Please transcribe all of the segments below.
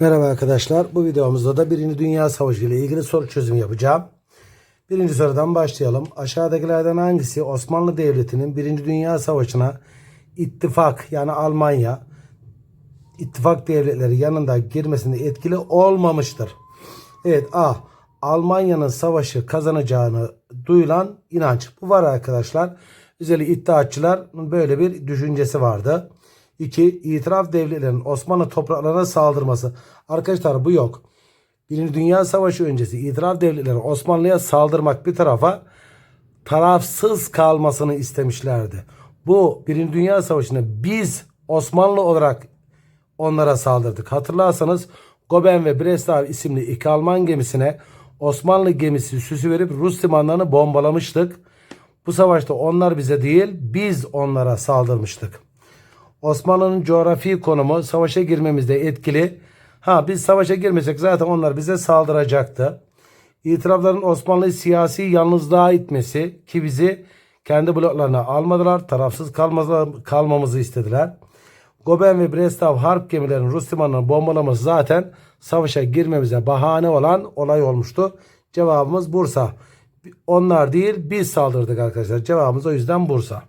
Merhaba arkadaşlar. Bu videomuzda da Birinci Dünya Savaşı ile ilgili soru çözümü yapacağım. Birinci sorudan başlayalım. Aşağıdakilerden hangisi Osmanlı Devleti'nin Birinci Dünya Savaşı'na ittifak yani Almanya ittifak devletleri yanında girmesinde etkili olmamıştır? Evet A. Almanya'nın savaşı kazanacağını duyulan inanç. Bu var arkadaşlar. Özellikle iddiaçıların böyle bir düşüncesi vardı. 2. İtiraf devletlerinin Osmanlı topraklarına saldırması. Arkadaşlar bu yok. Birinci Dünya Savaşı öncesi itiraf devletleri Osmanlı'ya saldırmak bir tarafa tarafsız kalmasını istemişlerdi. Bu Birinci Dünya Savaşı'nda biz Osmanlı olarak onlara saldırdık. Hatırlarsanız Goben ve Breslau isimli iki Alman gemisine Osmanlı gemisi süsü verip Rus limanlarını bombalamıştık. Bu savaşta onlar bize değil biz onlara saldırmıştık. Osmanlı'nın coğrafi konumu savaşa girmemizde etkili. Ha biz savaşa girmesek zaten onlar bize saldıracaktı. İtirafların Osmanlı'yı siyasi yalnızlığa itmesi ki bizi kendi bloklarına almadılar. Tarafsız kalmamızı istediler. Goben ve Brestov harp gemilerinin Rus limanlarını bombalaması zaten savaşa girmemize bahane olan olay olmuştu. Cevabımız Bursa. Onlar değil biz saldırdık arkadaşlar. Cevabımız o yüzden Bursa.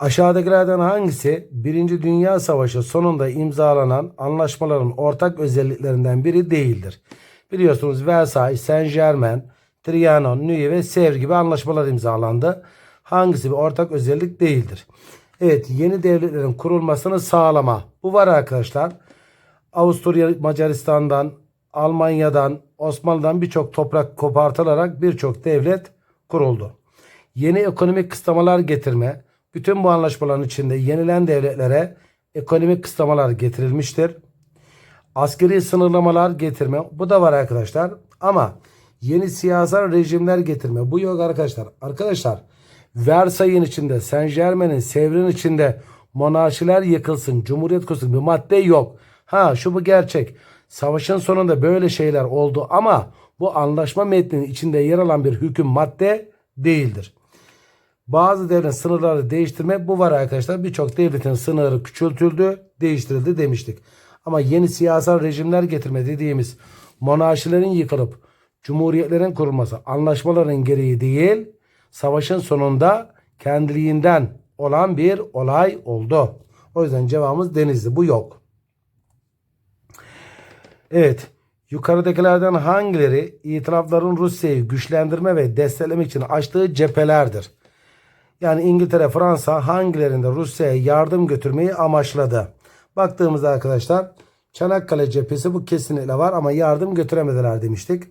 Aşağıdakilerden hangisi Birinci Dünya Savaşı sonunda imzalanan anlaşmaların ortak özelliklerinden biri değildir? Biliyorsunuz Versailles, Saint Germain, Trianon, Neuilly ve Sevr gibi anlaşmalar imzalandı. Hangisi bir ortak özellik değildir? Evet yeni devletlerin kurulmasını sağlama. Bu var arkadaşlar. Avusturya Macaristan'dan, Almanya'dan, Osmanlı'dan birçok toprak kopartılarak birçok devlet kuruldu. Yeni ekonomik kısıtlamalar getirme, bütün bu anlaşmaların içinde yenilen devletlere ekonomik kısıtlamalar getirilmiştir. Askeri sınırlamalar getirme bu da var arkadaşlar. Ama yeni siyasal rejimler getirme bu yok arkadaşlar. Arkadaşlar Versay'ın içinde, Saint Germain'in, Sevr'in içinde monarşiler yıkılsın, cumhuriyet kurulsun bir madde yok. Ha şu bu gerçek. Savaşın sonunda böyle şeyler oldu ama bu anlaşma metninin içinde yer alan bir hüküm madde değildir. Bazı devletin sınırları değiştirme bu var arkadaşlar. Birçok devletin sınırı küçültüldü, değiştirildi demiştik. Ama yeni siyasal rejimler getirme dediğimiz monarşilerin yıkılıp cumhuriyetlerin kurulması anlaşmaların gereği değil, savaşın sonunda kendiliğinden olan bir olay oldu. O yüzden cevabımız Denizli. Bu yok. Evet. Yukarıdakilerden hangileri itirafların Rusya'yı güçlendirme ve desteklemek için açtığı cephelerdir? Yani İngiltere, Fransa hangilerinde Rusya'ya yardım götürmeyi amaçladı? Baktığımızda arkadaşlar Çanakkale cephesi bu kesinlikle var ama yardım götüremediler demiştik.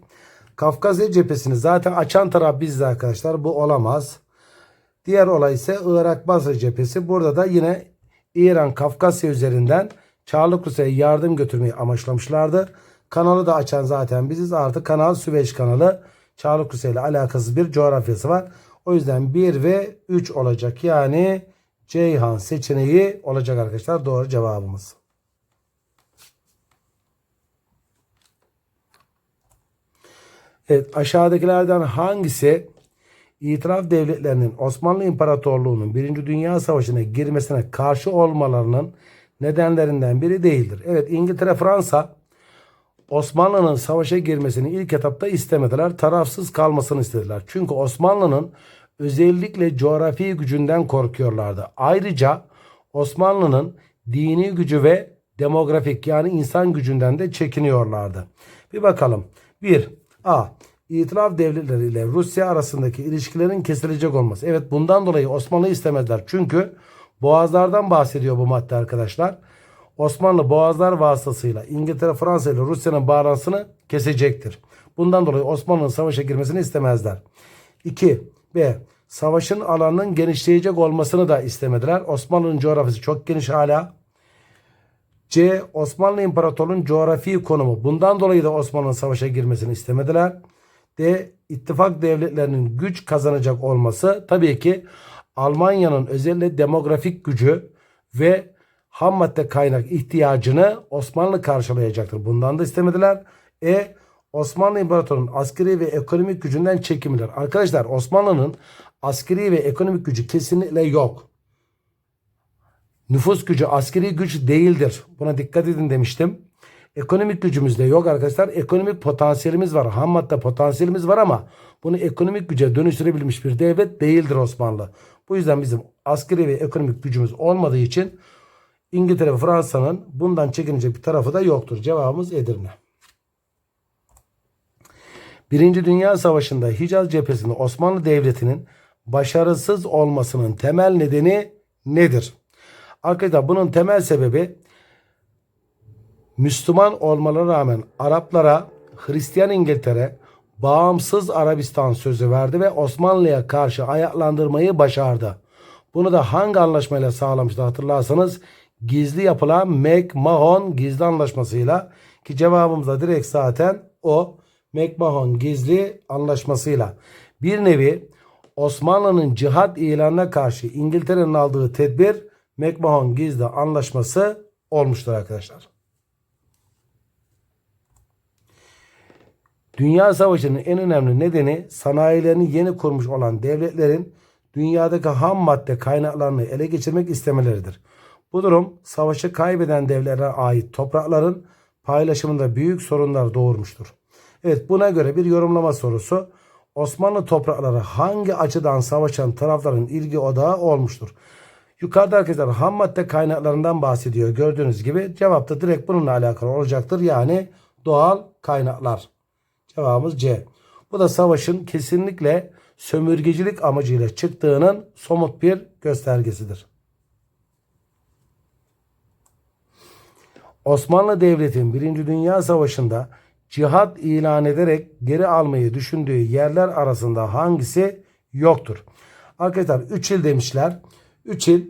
Kafkasya cephesini zaten açan taraf bizde arkadaşlar. Bu olamaz. Diğer olay ise Irak Basra cephesi. Burada da yine İran Kafkasya üzerinden Çarlık Rusya'ya yardım götürmeyi amaçlamışlardı. Kanalı da açan zaten biziz. Artık kanal Süveyş kanalı Çarlık Rusya ile alakasız bir coğrafyası var. O yüzden 1 ve 3 olacak. Yani Ceyhan seçeneği olacak arkadaşlar. Doğru cevabımız. Evet aşağıdakilerden hangisi itiraf devletlerinin Osmanlı İmparatorluğu'nun 1. Dünya Savaşı'na girmesine karşı olmalarının nedenlerinden biri değildir. Evet İngiltere, Fransa Osmanlı'nın savaşa girmesini ilk etapta istemediler. Tarafsız kalmasını istediler. Çünkü Osmanlı'nın özellikle coğrafi gücünden korkuyorlardı. Ayrıca Osmanlı'nın dini gücü ve demografik yani insan gücünden de çekiniyorlardı. Bir bakalım. 1. A. İtiraf devletleri ile Rusya arasındaki ilişkilerin kesilecek olması. Evet bundan dolayı Osmanlı istemediler. Çünkü boğazlardan bahsediyor bu madde arkadaşlar. Osmanlı boğazlar vasıtasıyla İngiltere, Fransa ile Rusya'nın bağlantısını kesecektir. Bundan dolayı Osmanlı'nın savaşa girmesini istemezler. 2. B. Savaşın alanının genişleyecek olmasını da istemediler. Osmanlı'nın coğrafyası çok geniş hala. C. Osmanlı İmparatorluğu'nun coğrafi konumu. Bundan dolayı da Osmanlı'nın savaşa girmesini istemediler. D. İttifak devletlerinin güç kazanacak olması. Tabii ki Almanya'nın özellikle demografik gücü ve ham madde kaynak ihtiyacını Osmanlı karşılayacaktır. Bundan da istemediler. E. Osmanlı İmparatorluğu'nun askeri ve ekonomik gücünden çekimiler. Arkadaşlar Osmanlı'nın askeri ve ekonomik gücü kesinlikle yok. Nüfus gücü askeri güç değildir. Buna dikkat edin demiştim. Ekonomik gücümüz de yok arkadaşlar. Ekonomik potansiyelimiz var. Ham madde potansiyelimiz var ama bunu ekonomik güce dönüştürebilmiş bir devlet değildir Osmanlı. Bu yüzden bizim askeri ve ekonomik gücümüz olmadığı için İngiltere ve Fransa'nın bundan çekinecek bir tarafı da yoktur. Cevabımız Edirne. Birinci Dünya Savaşı'nda Hicaz cephesinde Osmanlı Devleti'nin başarısız olmasının temel nedeni nedir? Arkadaşlar bunun temel sebebi Müslüman olmalarına rağmen Araplara Hristiyan İngiltere bağımsız Arabistan sözü verdi ve Osmanlı'ya karşı ayaklandırmayı başardı. Bunu da hangi anlaşmayla sağlamıştı hatırlarsanız gizli yapılan McMahon gizli anlaşmasıyla ki cevabımız da direkt zaten o McMahon gizli anlaşmasıyla. Bir nevi Osmanlı'nın cihat ilanına karşı İngiltere'nin aldığı tedbir McMahon gizli anlaşması olmuştur arkadaşlar. Dünya Savaşı'nın en önemli nedeni sanayilerini yeni kurmuş olan devletlerin dünyadaki ham madde kaynaklarını ele geçirmek istemeleridir. Bu durum savaşı kaybeden devletlere ait toprakların paylaşımında büyük sorunlar doğurmuştur. Evet buna göre bir yorumlama sorusu Osmanlı toprakları hangi açıdan savaşan tarafların ilgi odağı olmuştur? Yukarıda arkadaşlar ham madde kaynaklarından bahsediyor. Gördüğünüz gibi cevap da direkt bununla alakalı olacaktır. Yani doğal kaynaklar. Cevabımız C. Bu da savaşın kesinlikle sömürgecilik amacıyla çıktığının somut bir göstergesidir. Osmanlı Devleti'nin 1. Dünya Savaşı'nda cihat ilan ederek geri almayı düşündüğü yerler arasında hangisi yoktur? Arkadaşlar 3 il demişler. 3 il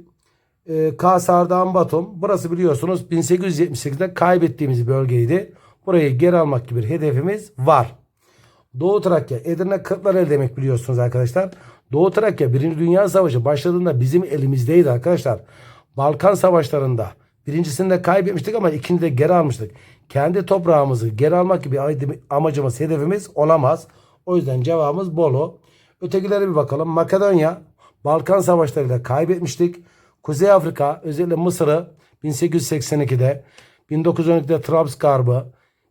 e, Kasar'dan Batum. Burası biliyorsunuz 1878'de kaybettiğimiz bölgeydi. Burayı geri almak gibi bir hedefimiz var. Doğu Trakya, Edirne Kırklareli demek biliyorsunuz arkadaşlar. Doğu Trakya 1. Dünya Savaşı başladığında bizim elimizdeydi arkadaşlar. Balkan Savaşlarında birincisinde kaybetmiştik ama ikinci de geri almıştık. Kendi toprağımızı geri almak gibi amacımız, hedefimiz olamaz. O yüzden cevabımız Bolu. Ötekilere bir bakalım. Makedonya Balkan Savaşları'yla kaybetmiştik. Kuzey Afrika özellikle Mısır'ı 1882'de 1912'de Trabzgarb'ı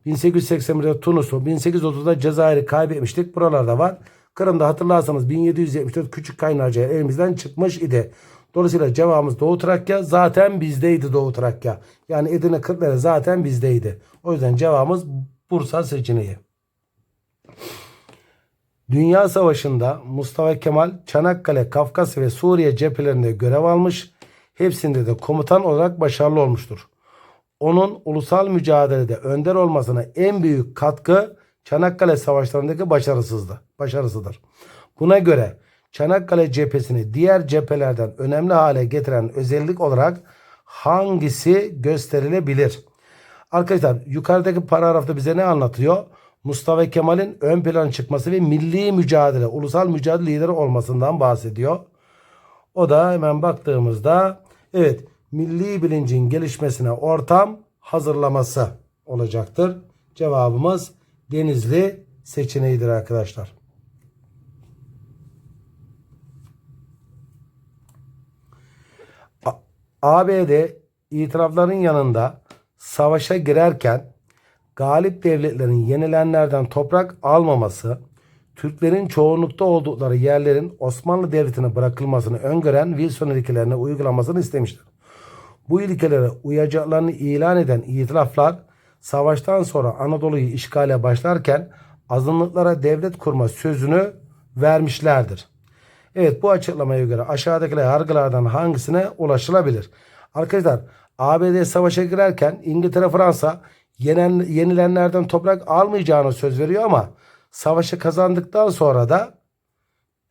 1881'de Tunus'u 1830'da Cezayir'i kaybetmiştik. Buralarda var. Kırım'da hatırlarsanız 1774 küçük kaynarca elimizden çıkmış idi. Dolayısıyla cevabımız Doğu Trakya zaten bizdeydi Doğu Trakya. Yani Edirne Kırklareli zaten bizdeydi. O yüzden cevabımız Bursa seçeneği. Dünya Savaşı'nda Mustafa Kemal Çanakkale, Kafkasya ve Suriye cephelerinde görev almış. Hepsinde de komutan olarak başarılı olmuştur. Onun ulusal mücadelede önder olmasına en büyük katkı Çanakkale Savaşlarındaki başarısızdı, başarısıdır. Buna göre Çanakkale cephesini diğer cephelerden önemli hale getiren özellik olarak hangisi gösterilebilir? Arkadaşlar yukarıdaki paragrafta bize ne anlatıyor? Mustafa Kemal'in ön plana çıkması ve milli mücadele, ulusal mücadele lideri olmasından bahsediyor. O da hemen baktığımızda evet milli bilincin gelişmesine ortam hazırlaması olacaktır. Cevabımız Denizli seçeneğidir arkadaşlar. ABD itirafların yanında savaşa girerken galip devletlerin yenilenlerden toprak almaması, Türklerin çoğunlukta oldukları yerlerin Osmanlı Devleti'ne bırakılmasını öngören Wilson ilkelerine uygulamasını istemiştir. Bu ilkelere uyacaklarını ilan eden itiraflar savaştan sonra Anadolu'yu işgale başlarken azınlıklara devlet kurma sözünü vermişlerdir. Evet bu açıklamaya göre aşağıdakiler yargılardan hangisine ulaşılabilir? Arkadaşlar ABD savaşa girerken İngiltere Fransa yenen, yenilenlerden toprak almayacağını söz veriyor ama savaşı kazandıktan sonra da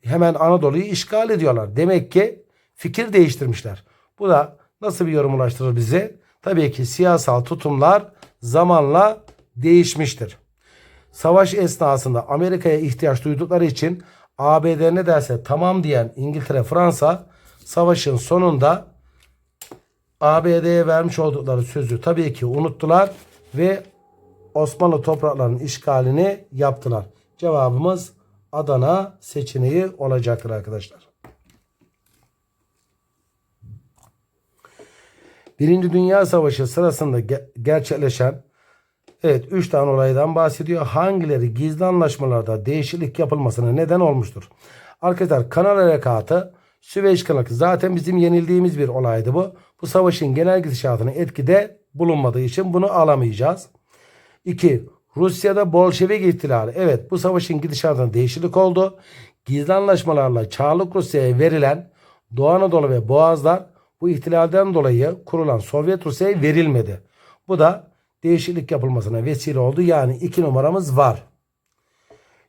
hemen Anadolu'yu işgal ediyorlar. Demek ki fikir değiştirmişler. Bu da nasıl bir yorum ulaştırır bize? Tabii ki siyasal tutumlar zamanla değişmiştir. Savaş esnasında Amerika'ya ihtiyaç duydukları için ABD ne derse tamam diyen İngiltere, Fransa savaşın sonunda ABD'ye vermiş oldukları sözü tabii ki unuttular ve Osmanlı topraklarının işgalini yaptılar. Cevabımız Adana seçeneği olacaktır arkadaşlar. Birinci Dünya Savaşı sırasında ge- gerçekleşen evet 3 tane olaydan bahsediyor. Hangileri gizli anlaşmalarda değişiklik yapılmasına neden olmuştur? Arkadaşlar Kanal Harekatı Süveyş kanalı zaten bizim yenildiğimiz bir olaydı bu. Bu savaşın genel gidişatına etkide bulunmadığı için bunu alamayacağız. 2. Rusya'da Bolşevik ihtilali. Evet bu savaşın gidişatında değişiklik oldu. Gizli anlaşmalarla Çarlık Rusya'ya verilen Doğu Anadolu ve Boğazlar bu ihtilalden dolayı kurulan Sovyet Rusya'ya verilmedi. Bu da değişiklik yapılmasına vesile oldu. Yani iki numaramız var.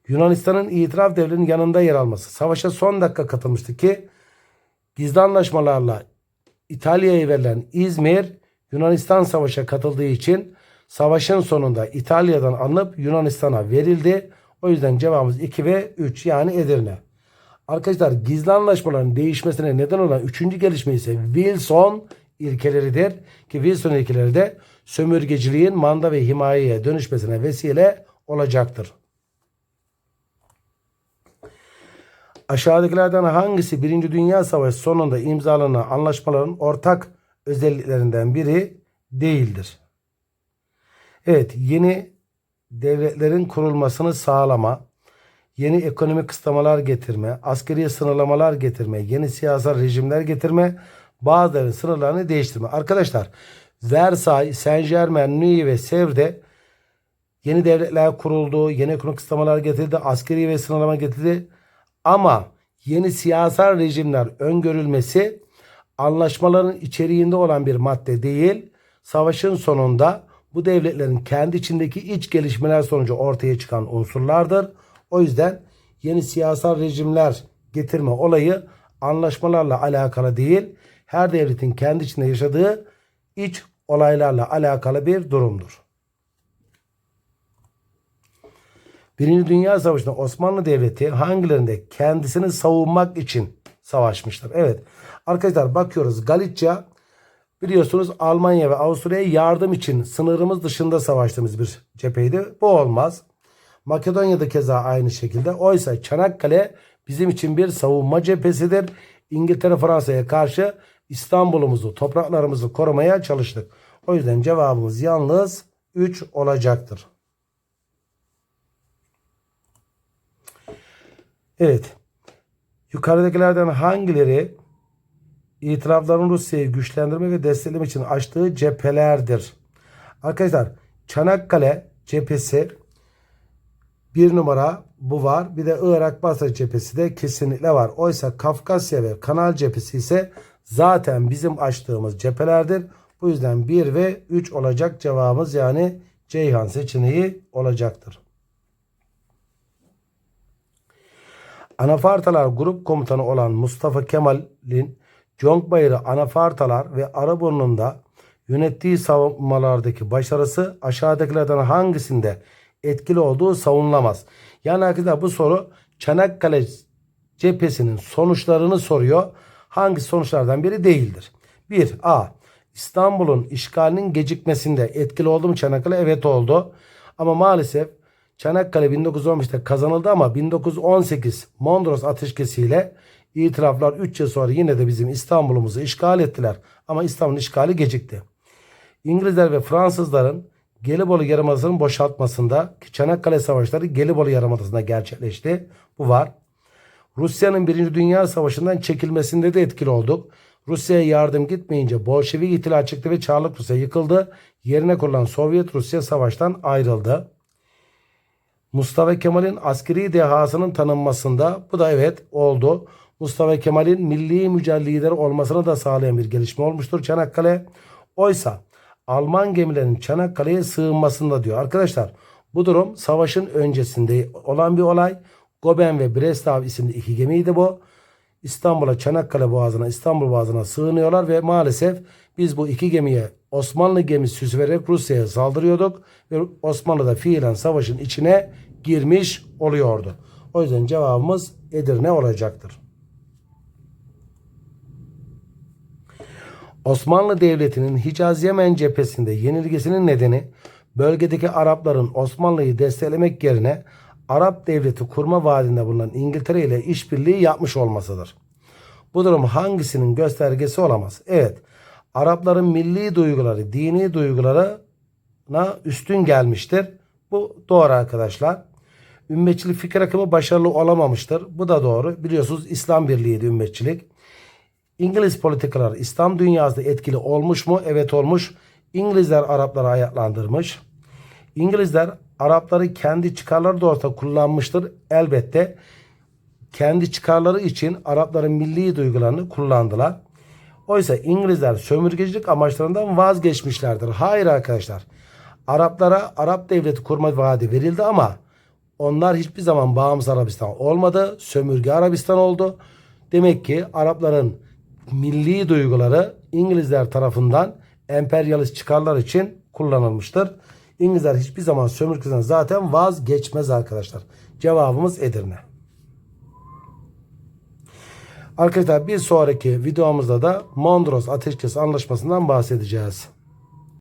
Yunanistan'ın itiraf devletinin yanında yer alması. Savaşa son dakika katılmıştı ki gizli anlaşmalarla İtalya'ya verilen İzmir Yunanistan savaşa katıldığı için savaşın sonunda İtalya'dan alınıp Yunanistan'a verildi. O yüzden cevabımız 2 ve 3 yani Edirne. Arkadaşlar gizli anlaşmaların değişmesine neden olan üçüncü gelişme ise Wilson ilkeleridir. Ki Wilson ilkeleri de sömürgeciliğin manda ve himayeye dönüşmesine vesile olacaktır. Aşağıdakilerden hangisi Birinci Dünya Savaşı sonunda imzalanan anlaşmaların ortak özelliklerinden biri değildir? Evet, yeni devletlerin kurulmasını sağlama, yeni ekonomik kısıtlamalar getirme, askeri sınırlamalar getirme, yeni siyasal rejimler getirme, bazılarının sınırlarını değiştirme. Arkadaşlar, Versailles, Saint Germain, Neuilly ve Sèvres'de yeni devletler kuruldu, yeni ekonomik kısıtlamalar getirildi, askeri ve sınırlama getirildi. Ama yeni siyasal rejimler öngörülmesi anlaşmaların içeriğinde olan bir madde değil, savaşın sonunda bu devletlerin kendi içindeki iç gelişmeler sonucu ortaya çıkan unsurlardır. O yüzden yeni siyasal rejimler getirme olayı anlaşmalarla alakalı değil, her devletin kendi içinde yaşadığı iç olaylarla alakalı bir durumdur. Birinci Dünya Savaşı'nda Osmanlı Devleti hangilerinde kendisini savunmak için savaşmıştır? Evet. Arkadaşlar bakıyoruz Galicia biliyorsunuz Almanya ve Avusturya'ya yardım için sınırımız dışında savaştığımız bir cepheydi. Bu olmaz. Makedonya'da keza aynı şekilde. Oysa Çanakkale bizim için bir savunma cephesidir. İngiltere Fransa'ya karşı İstanbul'umuzu, topraklarımızı korumaya çalıştık. O yüzden cevabımız yalnız 3 olacaktır. Evet. Yukarıdakilerden hangileri itirafların Rusya'yı güçlendirme ve desteklemek için açtığı cephelerdir? Arkadaşlar Çanakkale cephesi bir numara bu var. Bir de Irak Basra cephesi de kesinlikle var. Oysa Kafkasya ve Kanal cephesi ise zaten bizim açtığımız cephelerdir. Bu yüzden 1 ve 3 olacak cevabımız yani Ceyhan seçeneği olacaktır. Anafartalar grup komutanı olan Mustafa Kemal'in Conkbayır'ı Anafartalar ve Araburnun'da yönettiği savunmalardaki başarısı aşağıdakilerden hangisinde etkili olduğu savunulamaz. Yani arkadaşlar bu soru Çanakkale cephesinin sonuçlarını soruyor. Hangi sonuçlardan biri değildir? 1. A. İstanbul'un işgalinin gecikmesinde etkili oldu mu Çanakkale? Evet oldu. Ama maalesef Çanakkale 1915'te kazanıldı ama 1918 Mondros ateşkesiyle itiraflar 3 yıl sonra yine de bizim İstanbul'umuzu işgal ettiler. Ama İstanbul'un işgali gecikti. İngilizler ve Fransızların Gelibolu Yarımadası'nın boşaltmasında ki Çanakkale Savaşları Gelibolu Yarımadası'nda gerçekleşti. Bu var. Rusya'nın 1. Dünya Savaşı'ndan çekilmesinde de etkili olduk. Rusya'ya yardım gitmeyince Bolşevik ihtilal çıktı ve Çarlık Rusya yıkıldı. Yerine kurulan Sovyet Rusya savaştan ayrıldı. Mustafa Kemal'in askeri dehasının tanınmasında bu da evet oldu. Mustafa Kemal'in milli mücadele lideri olmasını da sağlayan bir gelişme olmuştur Çanakkale. Oysa Alman gemilerinin Çanakkale'ye sığınmasında diyor. Arkadaşlar bu durum savaşın öncesinde olan bir olay. Goben ve Breslav isimli iki gemiydi bu. İstanbul'a Çanakkale Boğazı'na İstanbul Boğazı'na sığınıyorlar ve maalesef biz bu iki gemiye Osmanlı gemisi süs vererek Rusya'ya saldırıyorduk ve Osmanlı da fiilen savaşın içine girmiş oluyordu. O yüzden cevabımız Edirne olacaktır. Osmanlı Devleti'nin Hicaz Yemen cephesinde yenilgisinin nedeni bölgedeki Arapların Osmanlı'yı desteklemek yerine Arap devleti kurma vaadinde bulunan İngiltere ile işbirliği yapmış olmasıdır. Bu durum hangisinin göstergesi olamaz? Evet. Arapların milli duyguları, dini duygularına üstün gelmiştir. Bu doğru arkadaşlar. Ümmetçilik fikir akımı başarılı olamamıştır. Bu da doğru. Biliyorsunuz İslam Birliği'ydi ümmetçilik. İngiliz politikalar İslam dünyasında etkili olmuş mu? Evet olmuş. İngilizler Arapları ayaklandırmış. İngilizler Arapları kendi çıkarları doğrultusunda kullanmıştır. Elbette kendi çıkarları için Arapların milli duygularını kullandılar. Oysa İngilizler sömürgecilik amaçlarından vazgeçmişlerdir. Hayır arkadaşlar. Araplara Arap devleti kurma vaadi verildi ama onlar hiçbir zaman bağımsız Arabistan olmadı. Sömürge Arabistan oldu. Demek ki Arapların milli duyguları İngilizler tarafından emperyalist çıkarlar için kullanılmıştır. İngilizler hiçbir zaman sömürgesinden zaten vazgeçmez arkadaşlar. Cevabımız Edirne. Arkadaşlar bir sonraki videomuzda da Mondros Ateşkes Anlaşması'ndan bahsedeceğiz.